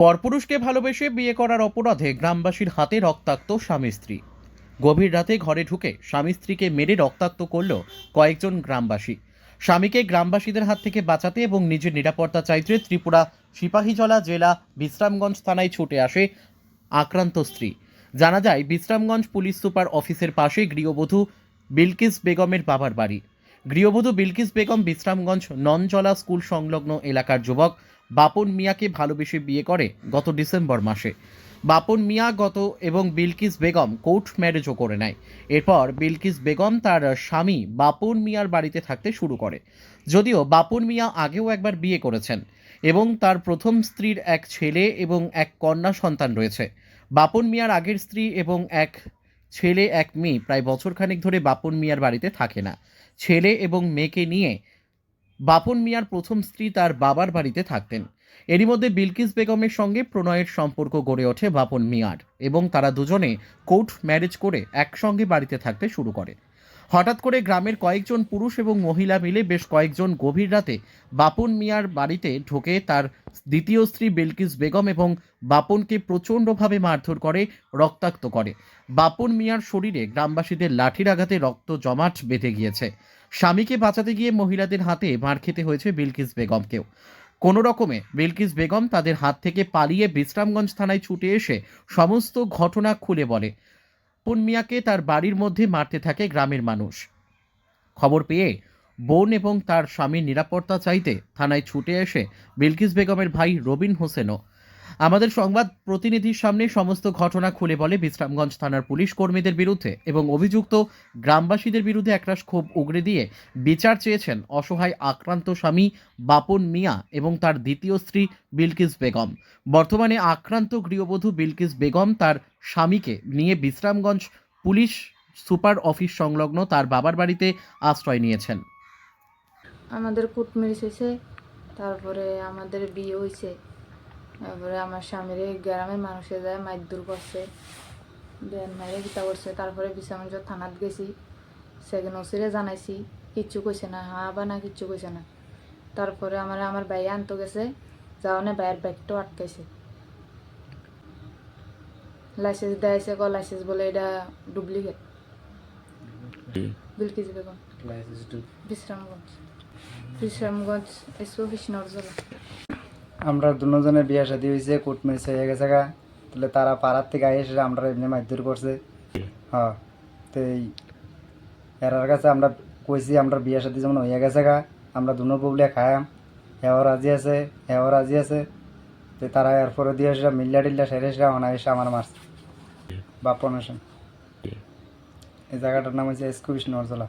পরপুরুষকে ভালোবেসে বিয়ে করার অপরাধে গ্রামবাসীর হাতে রক্তাক্ত স্বামী স্ত্রী। গভীর রাতে ঘরে ঢুকে স্বামী স্ত্রীকে মেরে রক্তাক্ত করল কয়েকজন গ্রামবাসী। স্বামীকে গ্রামবাসীদের হাত থেকে বাঁচাতে এবং নিজের নিরাপত্তা চাইতে ত্রিপুরা সিপাহীজলা জেলা বিশ্রামগঞ্জ থানায় ছুটে আসে আক্রান্ত স্ত্রী। জানা যায়, বিশ্রামগঞ্জ পুলিশ সুপার অফিসের পাশে গৃহবধূ বিলকিস বেগমের বাবার বাড়ি। গৃহবধূ বিলকিস বেগম বিশ্রামগঞ্জ ননজলা স্কুল সংলগ্ন এলাকার যুবক বাপন মিয়াকে ভালোবেসে বিয়ে করে গত ডিসেম্বর মাসে। বাপন মিয়া গত এবং বিলকিস বেগম কোর্ট ম্যারেজও করে নেয়। এরপর বিলকিস বেগম তার স্বামী বাপন মিয়ার বাড়িতে থাকতে শুরু করে। যদিও বাপন মিয়া আগেও একবার বিয়ে করেছেন এবং তার প্রথম স্ত্রীর এক ছেলে এবং এক কন্যা সন্তান রয়েছে। বাপন মিয়ার আগের স্ত্রী এবং এক ছেলে এক মেয়ে প্রায় বছরখানেক ধরে বাপন মিয়ার বাড়িতে থাকে না। ছেলে এবং মেয়েকে নিয়ে বাপন মিয়ার প্রথম স্ত্রী তার বাবার বাড়িতে থাকতেন। এরই মধ্যে বিলকিস বেগমের সঙ্গে প্রণয়ের সম্পর্ক গড়ে ওঠে বাপন মিয়ার এবং তারা দুজনে কোর্ট ম্যারেজ করে একসঙ্গে বাড়িতে থাকতে শুরু করে। হঠাৎ করে গ্রামের কয়েকজন পুরুষ এবং মহিলা মিলে বেশ কয়েকজন গভীর রাতে বাপন মিয়ার বাড়িতে ঢোকে তার দ্বিতীয় স্ত্রী বিলকিস বেগম এবং বাপনকে প্রচণ্ডভাবে মারধর করে, রক্তাক্ত করে। বাপন মিয়ার শরীরে গ্রামবাসীদের লাঠির আঘাতে রক্ত জমাট বেঁধে গিয়েছে। স্বামীকে বাঁচাতে গিয়ে মহিলাদের হাতে মার খেতে হয়েছে বিলকিস বেগমকেও। কোনো রকমে বিলকিস বেগম তাদের হাত থেকে পালিয়ে বিশ্রামগঞ্জ থানায় ছুটে এসে সমস্ত ঘটনা খুলে বলে। বাপন মিয়াকে তার বাড়ির মধ্যে মারতে থাকে গ্রামের মানুষ। খবর পেয়ে বোন এবং তার স্বামীর নিরাপত্তা চাইতে থানায় ছুটে এসে বিলকিস বেগমের ভাই রবিন হোসেনও আমাদের সংবাদ প্রতিনিধির সামনে সমস্ত ঘটনা খুলে বলে বিশ্রামগঞ্জ থানার পুলিশ কর্মীদের বিরুদ্ধে এবং অভিযুক্ত গ্রামবাসীদের বিরুদ্ধে একরাশ ক্ষোভ উগরে দিয়ে বিচার চেয়েছেন অসহায় আক্রান্ত স্বামী বাপন মিয়া এবং তার দ্বিতীয় স্ত্রী বিলকিস বেগম। বর্তমানে আক্রান্ত গৃহবধূ বিলকিস বেগম তার স্বামীকে নিয়ে বিশ্রামগঞ্জ পুলিশ সুপার অফিস সংলগ্ন তার বাবার বাড়িতে আশ্রয় নিয়েছেন। আমাদের কুটমির হয়েছে তারপরে আমাদের বিয়ে হয়েছে। তারপরে আমার স্বামীর গ্রামের মানুষে যায় মাইদুর করছে। দেন মাইরে গীতা করছে। তারপরে বিশ্রামগঞ্জ থানাত গেছি। সেখানে ওসিরে জানাইছি কিচ্ছু কইছে না হা বা না কিচ্ছু কইছে না। তারপরে আমার আমার ভাই আনতে গেছে যাওয়ানে ভাইয়ের ব্যাগটাও আটকাইছে। লাইসেন্স দেয়াইছে ক লাইসেন্স বলে এটা ডুপ্লিকেট। বিলকিস বেগম। বিশ্রামগঞ্জ। বিশ্রামগঞ্জ এসো কৃষ্ণরজলা আমরা দুজনের বিয়ে শাদি হয়েছে ম্যারেজ হয়ে গেছে গা। তাহলে তারা পাড়ার থেকে এসে আমরা এমনি মারধর করছে। হ্যাঁ তো এই এরার কাছে আমরা কইছি, আমরা বিয়ে শাদি যেমন হয়ে গেছে গা, আমরা দুনো ববলে খায়াম। হেও রাজি আছে হেও রাজি আছে। তো তারা এরপরে দিয়ে এসে মিল্লা টিল্লা সেরে এসে অনা এসে আমার মারছে। বাপন এই জায়গাটার নাম হচ্ছে এসকু বিষ্ণু অর্জলা